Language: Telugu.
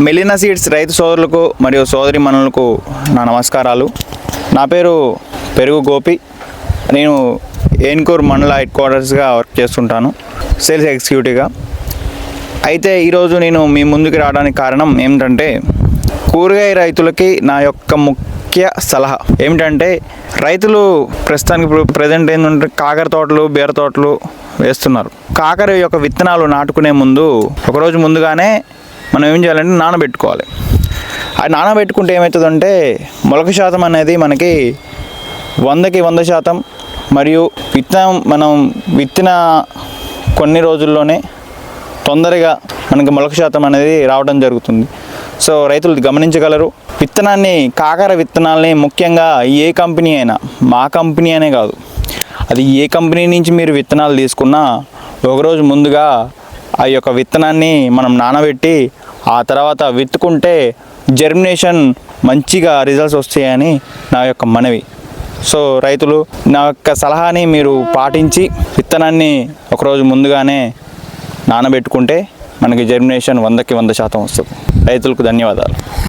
మెలినా సీడ్స్ రైతు సోదరులకు మరియు సోదరి మనులకు నా నమస్కారాలు. నా పేరు పెరుగు గోపి. నేను ఏన్కూర్ మండల హెడ్ క్వార్టర్స్గా వర్క్ చేస్తుంటాను సేల్స్ ఎగ్జిక్యూటివ్గా. అయితే ఈరోజు నేను మీ ముందుకు రావడానికి కారణం ఏమిటంటే కూరగాయ రైతులకి నా యొక్క ముఖ్య సలహా ఏమిటంటే రైతులు ప్రస్తుతానికి ఇప్పుడు ప్రజెంట్ ఏంటంటే కాకర తోటలు బీర తోటలు వేస్తున్నారు. కాకర యొక్క విత్తనాలు నాటుకునే ముందు ఒకరోజు ముందుగానే మనం ఏం చేయాలంటే నానబెట్టుకోవాలి. అది నానబెట్టుకుంటే ఏమవుతుందంటే మొలక శాతం అనేది మనకి వందకి వంద శాతం మరియు విత్తనం మనం విత్తిన కొన్ని రోజుల్లోనే తొందరగా మనకి మొలక శాతం అనేది రావడం జరుగుతుంది. సో రైతులు గమనించగలరు విత్తనాన్ని కాకర విత్తనాల్ని ముఖ్యంగా ఏ కంపెనీ అయినా మా కంపెనీ అనే కాదు. అది ఏ కంపెనీ నుంచి మీరు విత్తనాలు తీసుకున్నా ఒకరోజు ముందుగా ఆ యొక్క విత్తనాన్ని మనం నానబెట్టి ఆ తర్వాత విత్తుకుంటే జర్మినేషన్ మంచిగా రిజల్ట్స్ వస్తాయని నా యొక్క మనవి. సో రైతులు నా యొక్క సలహాని మీరు పాటించి విత్తనాన్ని ఒకరోజు ముందుగానే నానబెట్టుకుంటే మనకి జర్మినేషన్ వందకి వంద శాతం వస్తుంది. రైతులకు ధన్యవాదాలు.